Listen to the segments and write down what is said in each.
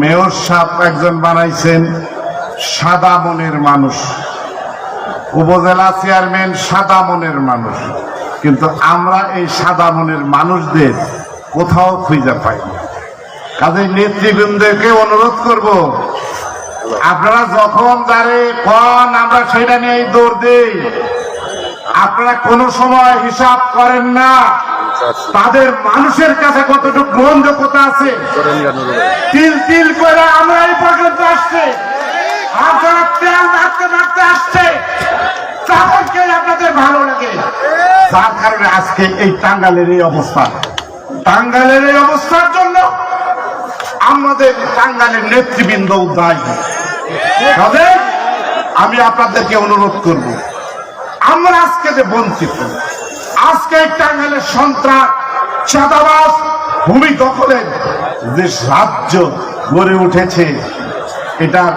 Mayor সাপ একজন বানাইছেন সাদা মনের মানুষ। উপজেলা চেয়ারম্যান সাদা মনের মানুষ। কিন্তু আমরা এই সাদা মনের মানুষদের কোথাও খুঁজে পাই না। কাজে নেতৃবৃন্দকে অনুরোধ করব, আপনারা যখন যারে কন, আমরা সেটা নিয়ে দৌড় দিই। আপনারা কোনো সময় হিসাব করেন না। তাদের মানুষের কাছে কতটুকু গ্রহণযোগ্যতা আছে? তিল তিল করে আমরা এই পর্যন্ত আসছে। আর যারা তেল আসছে আপনাদের ভালো লাগে। কারণে আজকে এই টাঙ্গালের এই অবস্থা। টাঙ্গালের এই অবস্থার জন্য আমাদের টাঙ্গালের নেতৃবৃন্দ দায়ী আমি আপনাদেরকে অনুরোধ করব, আমরা আজকে যে বঞ্চিত আজকে এই টাঙ্গালের সন্ত্রাস চাঁদাবাস ভূমি দখলের যে রাজ্য গড়ে উঠেছে, এটার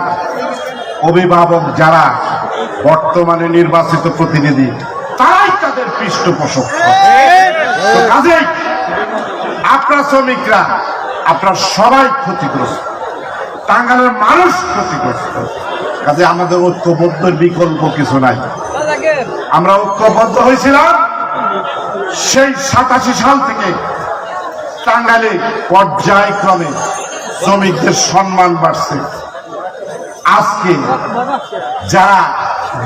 অভিভাবক যারা বর্তমানে নির্বাচিত প্রতিনিধি, তারাই তাদের পৃষ্ঠপোষক। আপনার শ্রমিকরা, আপনার সবাই ক্ষতিগ্রস্ত, টাঙ্গালের মানুষ ক্ষতিগ্রস্ত। কাজে আমাদের ঐক্যবদ্ধের বিকল্প কিছু নাই। আমরা ঐক্যবদ্ধ হয়েছিলাম। সেই সাতাশি সাল থেকে টাঙ্গালে পর্যায়ক্রমে শ্রমিকদের সম্মান বাড়ছে। আজকে যারা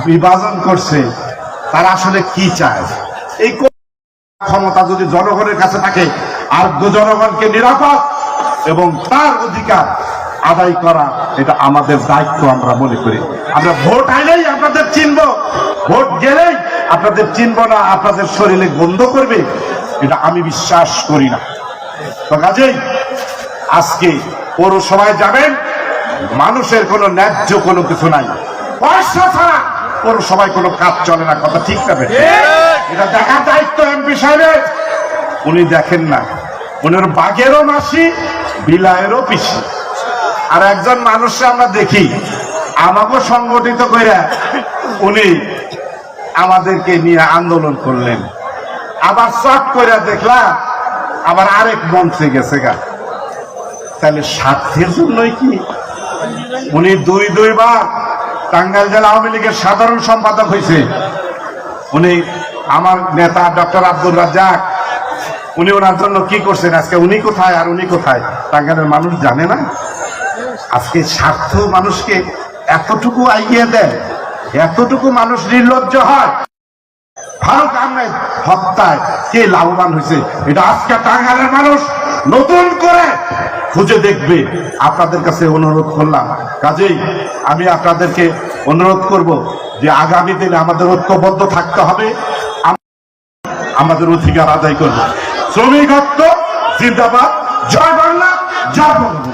বিভাজন করছে, তারা আসলে কি চায়? এই ক্ষমতা যদি জনগণের কাছে থাকে, আর জনগণকে নিরাপদ এবং তার অধিকার আদায় করা, এটা আমাদের দায়িত্ব আমরা মনে করি। আমরা ভোট আইলেই আপনাদের চিনব। ভোট গেলেই আপনাদের চিনব না, আপনাদের শরীরে গন্ধ করবে, এটা আমি বিশ্বাস করি না। তো কাজেই আজকে পৌরসভায় যাবেন, মানুষের কোনো ন্যায্য কোনো কিছু নাই। পয়সা ছাড়া পৌরসভায় কোনো কাজ চলে না, কথা ঠিক না? এটা দেখার দায়িত্ব এমপি সাহেবের। উনি দেখেন না, উনার বাঘেরও মাসি, বিলায়েরও পিসি। আর একজন মানুষকে আমরা দেখি আমাকে সংগঠিত করে উনি আমাদেরকে নিয়ে আন্দোলন করলেন। আবার চট করে দেখলাম, আবার আরেক মঞ্চে গেছে গা। তাহলে স্বার্থের জন্যই কি? উনি দুই দুইবার টাঙ্গাইল জেলা আওয়ামী লীগের সাধারণ সম্পাদক হয়েছে। উনি আমার নেতা ডক্টর আব্দুল রাজ্জাক, উনি ওনার জন্য কি করছেন? আজকে উনি কোথায় আর উনি কোথায়? টাঙ্গাইলের মানুষ জানে না? আজকে স্বার্থ মানুষকে এতটুকু আইয়ে দেয় এতটুকু মানুষ নির্লজ্জ হয়। ফারুক আহমেদ হত্যায় কে লাভবান হয়েছে, এটা আজকে টাঙ্গালের মানুষ নতুন করে খুঁজে দেখবে। আপনাদের কাছে অনুরোধ করলাম, কাজেই আমি আপনাদেরকে অনুরোধ করব যে আগামী দিনে আমাদের ঐক্যবদ্ধ থাকতে হবে। আমাদের অধিকার আদায় করব। শ্রমিক ঐক্য জিন্দাবাদ। জয় বাংলা, জয় বঙ্গবন্ধু।